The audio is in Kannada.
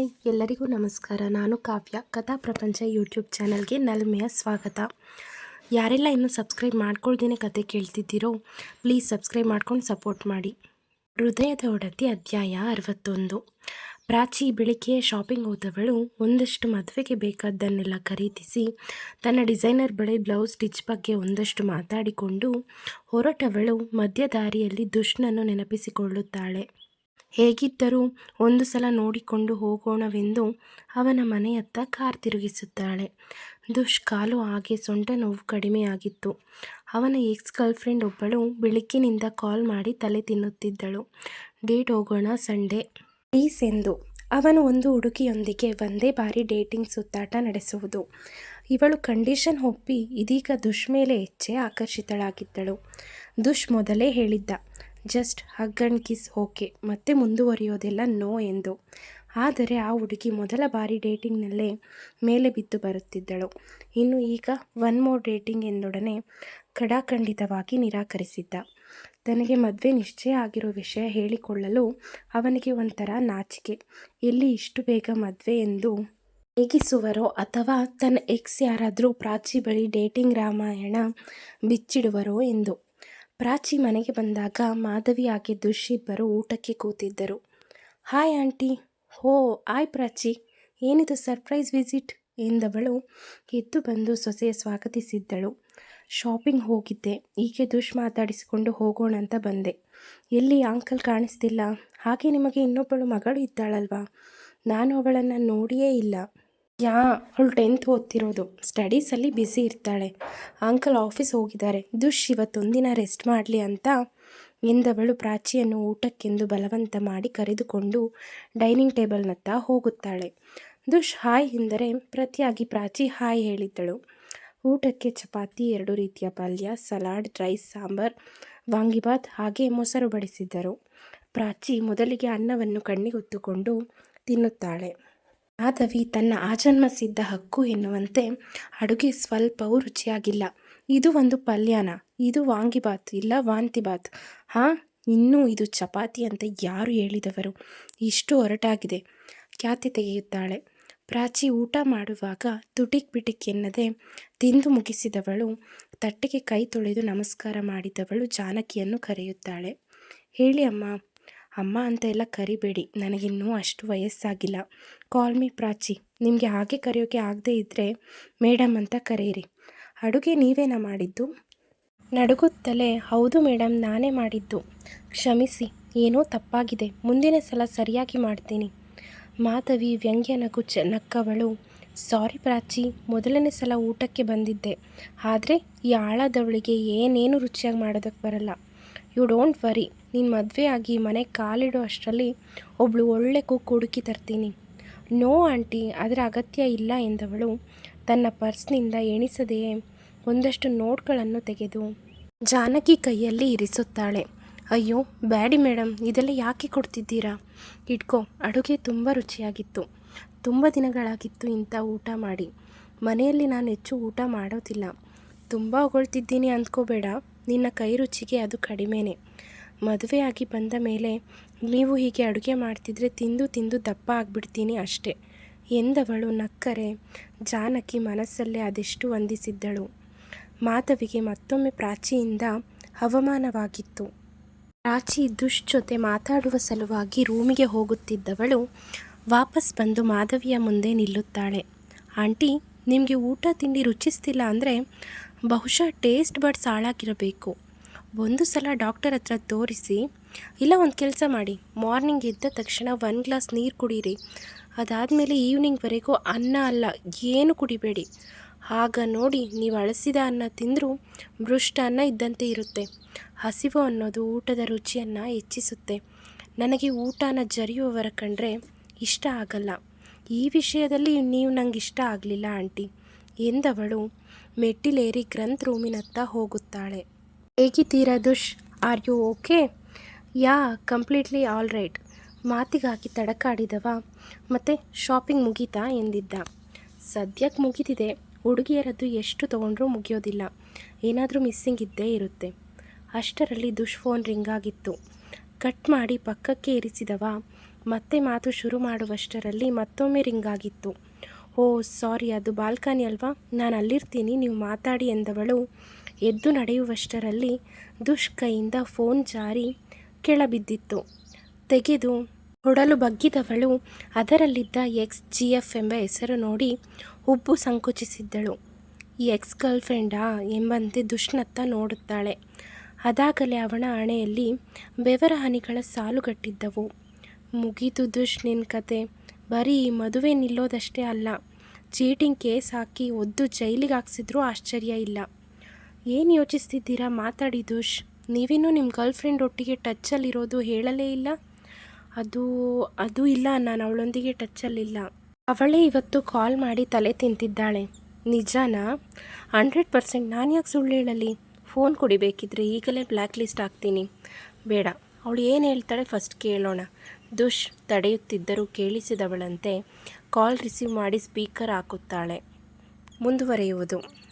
ಎಲ್ಲರಿಗೂ ನಮಸ್ಕಾರ. ನಾನು ಕಾವ್ಯ. ಕಥಾ ಪ್ರಪಂಚ ಯೂಟ್ಯೂಬ್ ಚಾನಲ್ಗೆ ನಲ್ಮೆಯ ಸ್ವಾಗತ. ಯಾರೆಲ್ಲ ಇನ್ನೂ ಸಬ್ಸ್ಕ್ರೈಬ್ ಮಾಡ್ಕೊಳ್ದೇನೆ ಕತೆ ಕೇಳ್ತಿದ್ದೀರೋ, ಪ್ಲೀಸ್ ಸಬ್ಸ್ಕ್ರೈಬ್ ಮಾಡ್ಕೊಂಡು ಸಪೋರ್ಟ್ ಮಾಡಿ. ಹೃದಯದ ಒಡತಿ ಅಧ್ಯಾಯ ಅರವತ್ತೊಂದು. ಪ್ರಾಚಿ ಬೆಳಿಗ್ಗೆ ಶಾಪಿಂಗ್ ಹೋದವಳು ಒಂದಷ್ಟು ಮದುವೆಗೆ ಬೇಕಾದ್ದನ್ನೆಲ್ಲ ಖರೀದಿಸಿ, ತನ್ನ ಡಿಸೈನರ್ ಬಳಿ ಬ್ಲೌಸ್ ಸ್ಟಿಚ್ ಬಗ್ಗೆ ಒಂದಷ್ಟು ಮಾತಾಡಿಕೊಂಡು, ಹೊರಟವಳು ಮಧ್ಯದಾರಿಯಲ್ಲಿ ದುಷ್ಟನನ್ನು ನೆನಪಿಸಿಕೊಳ್ಳುತ್ತಾಳೆ. ಹೇಗಿದ್ದರೂ ಒಂದು ಸಲ ನೋಡಿಕೊಂಡು ಹೋಗೋಣವೆಂದು ಅವನ ಮನೆಯತ್ತ ಕಾರ್ ತಿರುಗಿಸುತ್ತಾಳೆ ದುಷ್ ಕಾಲು ಹಾಗೆ ಸೊಂಟ ನೋವು ಕಡಿಮೆಯಾಗಿತ್ತು ಅವನ ಎಕ್ಸ್ ಗರ್ಲ್ಫ್ರೆಂಡ್ ಒಬ್ಬಳು ಬೆಳಗ್ಗಿನಿಂದ ಕಾಲ್ ಮಾಡಿ ತಲೆ ತಿನ್ನುತ್ತಿದ್ದಳು. ಡೇಟ್ ಹೋಗೋಣ ಸಂಡೇ. ಪ್ಲೀಸ್ ಎಂದು ಅವನು ಒಂದು ಹುಡುಗಿಯೊಂದಿಗೆ ಒಂದೇ ಬಾರಿ ಡೇಟಿಂಗ್ ಸುತ್ತಾಟ ನಡೆಸುವುದು. ಇವಳು ಕಂಡೀಷನ್ ಒಪ್ಪಿ ಇದೀಗ ದುಷ್ ಮೇಲೆ ಹೆಚ್ಚೆ ಆಕರ್ಷಿತಳಾಗಿದ್ದಳು. ದುಷ್ ಮೊದಲೇ ಹೇಳಿದ್ದ just hug and kiss okay ಮತ್ತೆ ಮುಂದುವರಿಯೋದೆಲ್ಲ ನೋ ಎಂದು. ಆದರೆ ಆ ಹುಡುಗಿ ಮೊದಲ ಬಾರಿ ಡೇಟಿಂಗ್ನಲ್ಲೇ ಮೇಲೆ ಬಿದ್ದು ಬರುತ್ತಿದ್ದಳು. ಇನ್ನು ಈಗ ಒನ್ ಮೋರ್ ಡೇಟಿಂಗ್ ಎಂದೊಡನೆ ಖಡಾಖಂಡಿತವಾಗಿ ನಿರಾಕರಿಸಿದ್ದ. ತನಗೆ ಮದುವೆ ನಿಶ್ಚಯ ಆಗಿರೋ ವಿಷಯ ಹೇಳಿಕೊಳ್ಳಲು ಅವನಿಗೆ ಒಂಥರ ನಾಚಿಕೆ. ಎಲ್ಲಿ ಇಷ್ಟು ಬೇಗ ಮದುವೆ ಎಂದು ರೇಗಿಸುವರೋ ಅಥವಾ ತನ್ನ ಎಕ್ಸ್ ಯಾರಾದರೂ ಪ್ರಾಚಿ ಬಳಿ ಡೇಟಿಂಗ್ ರಾಮಾಯಣ ಬಿಚ್ಚಿಡುವರೋ ಎಂದು. ಪ್ರಾಚಿ ಮನೆಗೆ ಬಂದಾಗ ಮಾಧವಿ ಆಕೆ ದುಷ್ಯಿಬ್ಬರು ಊಟಕ್ಕೆ ಕೂತಿದ್ದರು. Hi aunty. ಹೋ ಆಯ್ ಪ್ರಾಚಿ. ಏನಿದು ಸರ್ಪ್ರೈಸ್ ವಿಸಿಟ್? ಎಂದವಳು ಎದ್ದು ಬಂದು ಸೊಸೆಯ ಸ್ವಾಗತಿಸಿದ್ದಳು. ಶಾಪಿಂಗ್ ಹೋಗಿದ್ದೆ. ಈಕೆ ದುಷ್ ಮಾತಾಡಿಸಿಕೊಂಡು ಹೋಗೋಣ ಅಂತ ಬಂದೆ. ಎಲ್ಲಿ ಅಂಕಲ್ ಕಾಣಿಸ್ತಿಲ್ಲ. ಹಾಗೆ ನಿಮಗೆ ಇನ್ನೊಬ್ಬಳು ಮಗಳು ಇದ್ದಾಳಲ್ವಾ? ನಾನು ಅವಳನ್ನು ನೋಡಿಯೇ ಇಲ್ಲ. ಯಾ, ಅವಳು ಟೆಂತ್ ಓದ್ತಿರೋದು. ಸ್ಟಡೀಸಲ್ಲಿ ಬ್ಯುಸಿ ಇರ್ತಾಳೆ. ಅಂಕಲ್ ಆಫೀಸ್ ಹೋಗಿದ್ದಾರೆ. ದುಶ್ ಇವತ್ತೊಂದಿನ ರೆಸ್ಟ್ ಮಾಡಲಿ ಅಂತ ಎಂದವಳು ಪ್ರಾಚಿಯನ್ನು ಊಟಕ್ಕೆಂದು ಬಲವಂತ ಮಾಡಿ ಕರೆದುಕೊಂಡು ಡೈನಿಂಗ್ ಟೇಬಲ್ನತ್ತ ಹೋಗುತ್ತಾಳೆ. ದುಶ್ ಹಾಯ್ ಎಂದರೆ ಪ್ರತಿಯಾಗಿ ಪ್ರಾಚಿ ಹಾಯ್ ಹೇಳಿದ್ದಳು. ಊಟಕ್ಕೆ ಚಪಾತಿ, ಎರಡು ರೀತಿಯ ಪಲ್ಯ, ಸಲಾಡ್ ರೈಸ್ ಸಾಂಬಾರ್ ವಾಂಗಿಬಾತ್ ಹಾಗೆ ಮೊಸರು ಬಡಿಸಿದ್ದರು. ಪ್ರಾಚಿ ಮೊದಲಿಗೆ ಅನ್ನವನ್ನು ಕಣ್ಣಿಗೊತ್ತುಕೊಂಡು ತಿನ್ನುತ್ತಾಳೆ. ಮಾಧವಿ ತನ್ನ ಆಜನ್ಮ ಸಿದ್ಧ ಹಕ್ಕು ಎನ್ನುವಂತೆ ಅಡುಗೆ ಸ್ವಲ್ಪವೂ ರುಚಿಯಾಗಿಲ್ಲ. ಇದು ಒಂದು ಪಲ್ಯನ? ಇದು ವಾಂಗಿಬಾತ್ ಇಲ್ಲ ವಾಂತಿಬಾತ್ ಹಾಂ, ಇನ್ನೂ ಇದು ಚಪಾತಿ ಅಂತ ಯಾರು ಹೇಳಿದವರು? ಇಷ್ಟು ಹೊರಟಾಗಿದೆ ಖ್ಯಾತಿ ತೆಗೆಯುತ್ತಾಳೆ. ಪ್ರಾಚಿ ಊಟ ಮಾಡುವಾಗ ತುಟಿಕ್ ಬಿಟಿಕ್ ಎನ್ನದೆ ತಿಂದು ಮುಗಿಸಿದವಳು ತಟ್ಟೆಗೆ ಕೈ ತೊಳೆದು ನಮಸ್ಕಾರ ಮಾಡಿದವಳು ಜಾನಕಿಯನ್ನು ಕರೆಯುತ್ತಾಳೆ. ಹೇಳಿ ಅಮ್ಮ ಅಮ್ಮ ಅಂತ ಎಲ್ಲ ಕರಿಬೇಡಿ, ನನಗಿನ್ನೂ ಅಷ್ಟು ವಯಸ್ಸಾಗಿಲ್ಲ. ಕಾಲ್ ಮೀ ಪ್ರಾಚಿ, ನಿಮಗೆ ಹಾಗೆ ಕರೆಯೋಕೆ ಆಗದೇ ಇದ್ದರೆ ಮೇಡಮ್ ಅಂತ ಕರೆಯಿರಿ. ಅಡುಗೆ ನೀವೇನ ಮಾಡಿದ್ದು? ನಡುಗುತ್ತಲೇ, ಹೌದು ಮೇಡಮ್ ನಾನೇ ಮಾಡಿದ್ದು. ಕ್ಷಮಿಸಿ, ಏನೋ ತಪ್ಪಾಗಿದೆ, ಮುಂದಿನ ಸಲ ಸರಿಯಾಗಿ ಮಾಡ್ತೀನಿ. ಮಾಧವಿ, ವ್ಯಂಗ್ಯ ನಗು ಚ, ನಕ್ಕವಳು. ಸಾರಿ ಪ್ರಾಚಿ, ಮೊದಲನೇ ಸಲ ಊಟಕ್ಕೆ ಬಂದಿದ್ದೆ. ಆದರೆ ಈ ಆಳದವಳಿಗೆ ಏನೇನು ರುಚಿಯಾಗಿ ಮಾಡೋದಕ್ಕೆ ಬರಲ್ಲ. You don't worry. ನೀನು ಮದುವೆ ಆಗಿ ಮನೆಗೆ ಕಾಲಿಡೋ ಅಷ್ಟರಲ್ಲಿ ಒಬ್ಬಳು ಒಳ್ಳೆ ಕುಕ್ ಹುಡುಕಿ ತರ್ತೀನಿ. ನೋ, ಆಂಟಿ ಅದರ ಅಗತ್ಯ ಇಲ್ಲ ಎಂದವಳು ತನ್ನ ಪರ್ಸ್ನಿಂದ ಎಣಿಸದೆಯೇ ಒಂದಷ್ಟು ನೋಟ್ಗಳನ್ನು ತೆಗೆದು ಜಾನಕಿ ಕೈಯಲ್ಲಿ ಇರಿಸುತ್ತಾಳೆ. ಅಯ್ಯೋ, ಬ್ಯಾಡಿ ಮೇಡಮ್ ಇದೆಲ್ಲ ಯಾಕೆ ಕೊಡ್ತಿದ್ದೀರಾ? ಇಟ್ಕೋ, ಅಡುಗೆ ತುಂಬ ರುಚಿಯಾಗಿತ್ತು. ತುಂಬ ದಿನಗಳಾಗಿತ್ತು ಇಂಥ ಊಟ ಮಾಡಿ. ಮನೆಯಲ್ಲಿ ನಾನು ಹೆಚ್ಚು ಊಟ ಮಾಡೋದಿಲ್ಲ. ತುಂಬ ಹೊಗಳ್ತಿದ್ದೀನಿ ಅಂದ್ಕೋಬೇಡ. ನಿನ್ನ ಕೈ ರುಚಿಗೆ ಅದು ಕಡಿಮೆನೇ. ಮದುವೆಯಾಗಿ ಬಂದ ಮೇಲೆ ನೀವು ಹೀಗೆ ಅಡುಗೆ ಮಾಡ್ತಿದ್ರೆ ತಿಂದು ತಿಂದು ದಪ್ಪ ಆಗಿಬಿಡ್ತೀನಿ ಅಷ್ಟೆ ಎಂದವಳು ನಕ್ಕರೆ. ಜಾನಕಿ ಮನಸ್ಸಲ್ಲೇ ಅದೆಷ್ಟು ವಂದಿಸಿದ್ದಳು. ಮಾಧವಿಗೆ ಮತ್ತೊಮ್ಮೆ ಪ್ರಾಚಿಯಿಂದ ಹವಮಾನವಾಗಿತ್ತು ಪ್ರಾಚಿ ದುಷ್ ಜೊತೆ ಮಾತಾಡುವ ಸಲುವಾಗಿ ರೂಮಿಗೆ ಹೋಗುತ್ತಿದ್ದವಳು ವಾಪಸ್ ಬಂದು ಮಾಧವಿಯ ಮುಂದೆ ನಿಲ್ಲುತ್ತಾಳೆ. ಆಂಟಿ, ನಿಮಗೆ ಊಟ, ತಿಂಡಿ ರುಚಿಸ್ತಿಲ್ಲ ಅಂದರೆ ಬಹುಶಃ ಟೇಸ್ಟ್ ಬಡ್ಸ್ ಹಾಳಾಗಿರಬೇಕು. ಒಂದು ಸಲ ಡಾಕ್ಟರ್ ಹತ್ರ ತೋರಿಸಿ, ಇಲ್ಲ, ಒಂದು ಕೆಲಸ ಮಾಡಿ. ಮಾರ್ನಿಂಗ್ ಎದ್ದ ತಕ್ಷಣ ಒನ್ ಗ್ಲಾಸ್ ನೀರು ಕುಡೀರಿ. ಅದಾದಮೇಲೆ ಈವ್ನಿಂಗ್ವರೆಗೂ ಅನ್ನ ಅಲ್ಲ, ಏನು ಕುಡಿಬೇಡಿ. ಆಗ ನೋಡಿ, ನೀವು ಅಳಸಿದ ಅನ್ನ ತಿಂದರೂ ಮೃಷ್ಟ ಅನ್ನ ಇದ್ದಂತೆ ಇರುತ್ತೆ. ಹಸಿವು ಅನ್ನೋದು ಊಟದ ರುಚಿಯನ್ನು ಹೆಚ್ಚಿಸುತ್ತೆ. ನನಗೆ ಊಟನ ಜರಿಯುವವರ ಕಂಡ್ರೆ ಇಷ್ಟ ಆಗಲ್ಲ. ಈ ವಿಷಯದಲ್ಲಿ ನೀವು ನಂಗೆ ಇಷ್ಟ ಆಗಲಿಲ್ಲ, ಆಂಟಿ. ಎಂದವಳು ಮೆಟ್ಟಿಲೇರಿ ಗ್ರಂಥ್ ರೂಮಿನತ್ತ ಹೋಗುತ್ತಾಳೆ. ಹೇಗಿದ್ದೀರಾ Dush, are you okay? Yeah, completely all right. ಮಾತಿಗಾಗಿ ತಡಕಾಡಿದವ ಮತ್ತು ಶಾಪಿಂಗ್ ಮುಗೀತಾ ಎಂದಿದ್ದ. ಸದ್ಯಕ್ಕೆ ಮುಗಿದಿದೆ ಹುಡುಗಿಯರದ್ದು ಎಷ್ಟು ತೊಗೊಂಡ್ರೂ ಮುಗಿಯೋದಿಲ್ಲ. ಏನಾದರೂ ಮಿಸ್ಸಿಂಗ್ ಇದ್ದೇ ಇರುತ್ತೆ. ಅಷ್ಟರಲ್ಲಿ ದುಷ್ ಫೋನ್ ರಿಂಗ್ ಆಗಿತ್ತು. ಕಟ್ ಮಾಡಿ ಪಕ್ಕಕ್ಕೆ ಇರಿಸಿದವ. ಮತ್ತೆ ಮಾತು ಶುರು ಮಾಡುವಷ್ಟರಲ್ಲಿ ಮತ್ತೊಮ್ಮೆ ರಿಂಗ್ ಆಗಿತ್ತು. ಓ, ಸಾರಿ, ಅದು ಬಾಲ್ಕನಿ ಅಲ್ವಾ? ನಾನು ಅಲ್ಲಿರ್ತೀನಿ, ನೀವು ಮಾತಾಡಿ ಎಂದವಳು. ಎದ್ದು ನಡೆಯುವಷ್ಟರಲ್ಲಿ ದುಷ್ ಕೈಯಿಂದ ಫೋನ್ ಜಾರಿ ಕೆಳಬಿದ್ದಿತ್ತು. ತೆಗೆದು ಹೊಡಲು ಬಗ್ಗಿದವಳು. ಅದರಲ್ಲಿದ್ದ ಎಕ್ಸ್ ಜಿ ಎಫ್ ಎಂಬ ಹೆಸರು ನೋಡಿ ಉಬ್ಬು ಸಂಕುಚಿಸಿದ್ದಳು. ಈ ಎಕ್ಸ್ ಗರ್ಲ್ಫ್ರೆಂಡಾ ಎಂಬಂತೆ ದುಷ್ನತ್ತ ನೋಡುತ್ತಾಳೆ. ಅದಾಗಲೇ ಅವನ ಹಣೆಯಲ್ಲಿ ಬೆವರ ಹನಿಗಳ ಸಾಲುಗಟ್ಟಿದ್ದವು. ಮುಗೀತು ದುಷ್ ನಿನ್ನ ಕತೆ. ಬರೀ ಮದುವೆ ನಿಲ್ಲೋದಷ್ಟೇ ಅಲ್ಲ. ಚೀಟಿಂಗ್ ಕೇಸ್ ಹಾಕಿ ಒದ್ದು ಜೈಲಿಗೆ ಹಾಕ್ಸಿದ್ರೂ ಆಶ್ಚರ್ಯ ಇಲ್ಲ. ಏನು ಯೋಚಿಸ್ತಿದ್ದೀರಾ? ಮಾತಾಡಿ ದೋಷ್. ನೀವಿನ್ನೂ ನಿಮ್ಮ ಗರ್ಲ್ ಫ್ರೆಂಡ್ ಒಟ್ಟಿಗೆ ಟಚ್ಚಲ್ಲಿರೋದು ಹೇಳಲೇ ಇಲ್ಲ? ಅದು ಅದು ಇಲ್ಲ ನಾನು ಅವಳೊಂದಿಗೆ ಟಚ್ಚಲ್ಲಿಲ್ಲ ಅವಳೇ ಇವತ್ತು ಕಾಲ್ ಮಾಡಿ ತಲೆ ತಿಂತಿದ್ದಾಳೆ. ನಿಜಾನಾ? ಹಂಡ್ರೆಡ್ ಪರ್ಸೆಂಟ್ ನಾನು ಯಾಕೆ ಸುಳ್ಳು ಹೇಳಲಿ? ಫೋನ್ ಕೊಡಿಬೇಕಿದ್ರೆ ಈಗಲೇ ಬ್ಲ್ಯಾಕ್ ಲಿಸ್ಟ್ ಹಾಕ್ತೀನಿ. ಬೇಡ. ಅವಳು ಏನು ಹೇಳ್ತಾಳೆ ಫಸ್ಟ್ ಕೇಳೋಣ. ದುಷ್, ತಡೆಯುತ್ತಿದ್ದರೂ ಕೇಳಿಸಿದವಳಂತೆ ಕಾಲ್ ರಿಸೀವ್ ಮಾಡಿ ಸ್ಪೀಕರ್ ಹಾಕುತ್ತಾಳೆ. ಮುಂದುವರಿಯುವುದು.